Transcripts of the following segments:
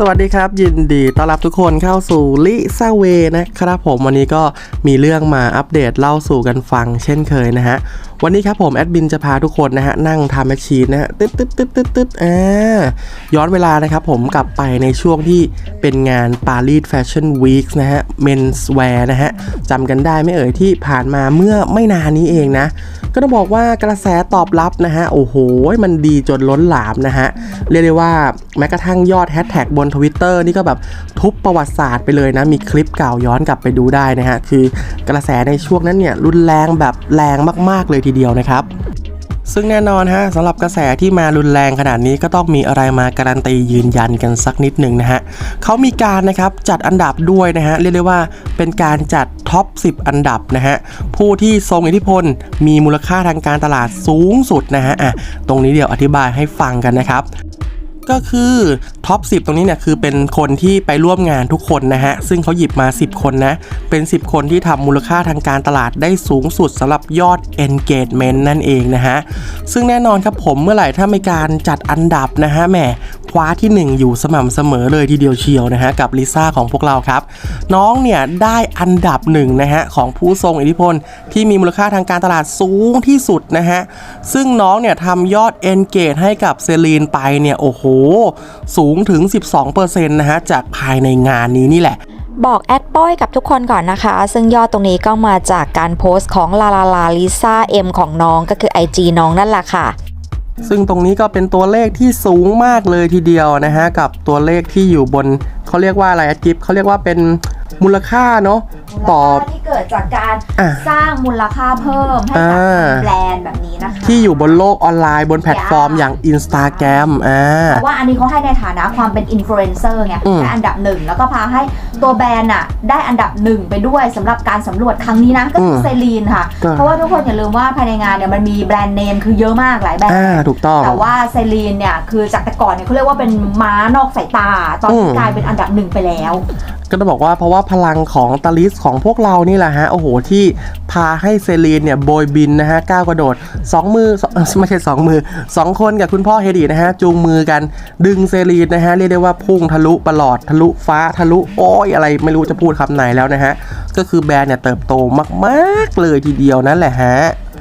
สวัสดีครับ ยินดีต้อนรับทุกคนเข้าสู่ลิซาเวนะครับผมวันนี้ก็มีเรื่องมาอัปเดตเล่าสู่กันฟังเช่นเคยนะฮะ วันนี้ครับผมแอดมินจะพาทุกคนนะฮะ นั่งทำแมชชีนนะฮะตึ๊ดตึ๊ดตึ๊ดตึ๊ดตึ๊ดอ่าย้อนเวลานะครับผมกลับไปในช่วงที่เป็นงาน Paris Fashion Week นะฮะ Menswear นะฮะจำกันได้ไม่เอ่ยที่ผ่านมาเมื่อไม่นานนี้เองนะก็ต้องบอกว่ากระแสตอบรับนะฮะโอ้โหมันดีจนล้นหลามนะฮะเรียกได้ว่าแม้กระทั่งยอดแฮชแท็กบนทวิตเตอร์นี่ก็แบบทุบประวัติศาสตร์ไปเลยนะ มีคลิปเก่าย้อนกลับไปดูได้นะฮะ คือกระแสในช่วงนั้นเนี่ยรุนแรงแบบแรงมากๆเลยทีเดียวนะครับซึ่งแน่นอนฮะสำหรับกระแสที่มารุนแรงขนาดนี้ก็ต้องมีอะไรมาการันตียืนยันกันสักนิดหนึ่งนะฮะเขามีการนะครับจัดอันดับด้วยนะฮะเรียกได้ว่าเป็นการจัดท็อป 10 อันดับนะฮะผู้ที่ทรงอิทธิพลมีมูลค่าทางการตลาดสูงสุดนะฮะอะตรงนี้เดี๋ยวอธิบายให้ฟังกันนะครับ ก็คือท็อป 10 ตรงนี้เนี่ยคือเป็นคนที่ไปร่วมงานทุกคนนะฮะ ซึ่งเขาหยิบมา 10 คนนะ เป็น 10 คนที่ทำมูลค่าทางการตลาดได้สูงสุดสำหรับยอด engagement นั่นเองนะฮะ ซึ่งแน่นอนครับผมเมื่อไหร่ถ้ามีการจัดอันดับนะฮะแหมคว้าที่ 1 อยู่สม่ำเสมอเลยทีเดียวเชียวนะฮะกับลิซ่าของพวกเราครับ น้องเนี่ยได้อันดับหนึ่งนะฮะของผู้ทรงอิทธิพล ที่มีมูลค่าทางการตลาดสูงที่สุดนะฮะซึ่งน้องเนี่ยทำยอด engage ให้กับเซรีนไปเนี่ยโอ้โห สูงถึง 12%นะฮะจากภายในงานนี้นี่แหละบอกแอดป้อยกับทุกคนก่อนนะคะ ซึ่งยอดตรงนี้ก็มาจากการโพสต์ของลาลาลาลิซ่าเอ็มของน้องก็คือ IG น้องนั่นแหละค่ะ ซึ่งตรงนี้ก็เป็นตัวเลขที่สูงมากเลยทีเดียวนะฮะกับตัวเลขที่อยู่บนเขาเรียกว่าอะไรอะกิฟเขาเรียกว่าเป็น มูลค่าเนาะต่อ ที่เกิดจากการอะสร้างมูลค่าเพิ่มให้กับอ่า แบรนด์แบบนี้นะคะ ที่อยู่บนโลกออนไลน์บนแพลตฟอร์มอย่าง Instagram อ่า เพราะว่าอันนี้เขาให้ในฐานะความเป็นอินฟลูเอนเซอร์ไงอืม ได้อันดับหนึ่ง แล้วก็พาให้ตัวแบรนด์อะได้อันดับหนึ่งไปด้วยสำหรับการสำรวจครั้งนี้นะ ก็คือมเซรีนค่ะ ก็เพราะว่าทุกคนอย่าลืมว่าภายในงานเนี่ยมันมีแบรนด์เนมคือเยอะมากหลายแบรนอ่าด์ ถูกต้อง แต่ว่าเซรีนเนี่ยคือจากแต่ก่อนเนี่ยเขาเรียกว่าเป็นม้านอกสายตา ตอนอืนี้ม กลายเป็นอันดับหนึ่งไปแล้ว ก็ต้องบอกว่าเพราะว่าพลังของตาลิสของพวกเรานี่แหละฮะ โอ้โห ที่พาให้เซรีนเนี่ยโบยบินนะฮะก้าวกระโดด 2 มือไม่ใช่ 2 มือ 2 คนกับคุณพ่อเฮดีนะฮะ จูงมือกันดึงเซรีนนะฮะ เรียกได้ว่าพุ่งทะลุประหลอดทะลุฟ้าทะลุ โอ้ยอะไรไม่รู้จะพูดคำไหนแล้วนะฮะ ก็คือแบรนด์เนี่ยเติบโตมาก ๆ เลยทีเดียวนั่นแหละฮะ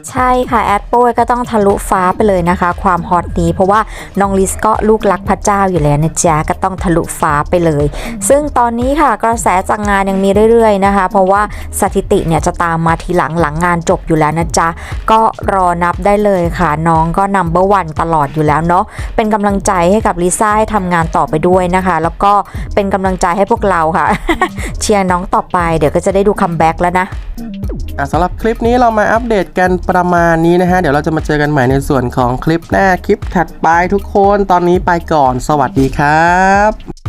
ใช่ค่ะแอดป้ยก็ต้องทะลุฟ้าไปเลยนะคะ ความฮอตนี้เพราะว่าน้องลิสก็ลูกรักพระเจ้าอยู่แล้วนะจ๊ะก็ต้องทะลุฟ้าไปเลย ซึ่งตอนนี้ค่ะกระแสจากงานยังมีเรื่อยๆนะคะ เพราะว่าสถิติเนี่ยจะตามมาทีหลังหลังงานจบอยู่แล้วนะจ๊ะก็รอนับได้เลยค่ะ น้องก็นัมเบอร์วันตลอดอยู่แล้วเนาะเป็นกำลังใจให้กับลิซ่าให้ทำงานต่อไปด้วยนะคะ แล้วก็เป็นกำลังใจให้พวกเราค่ะ เชียร์น้องต่อไปเดี๋ยวก็จะได้ดูคัมแบ็กแล้วนะ อะสำหรับคลิปนี้เรามาอัปเดตกันประมาณนี้นะฮะ เดี๋ยวเราจะมาเจอกันใหม่ในส่วนของคลิปหน้าคลิปถัดไปทุกคน ตอนนี้ไปก่อน สวัสดีครับ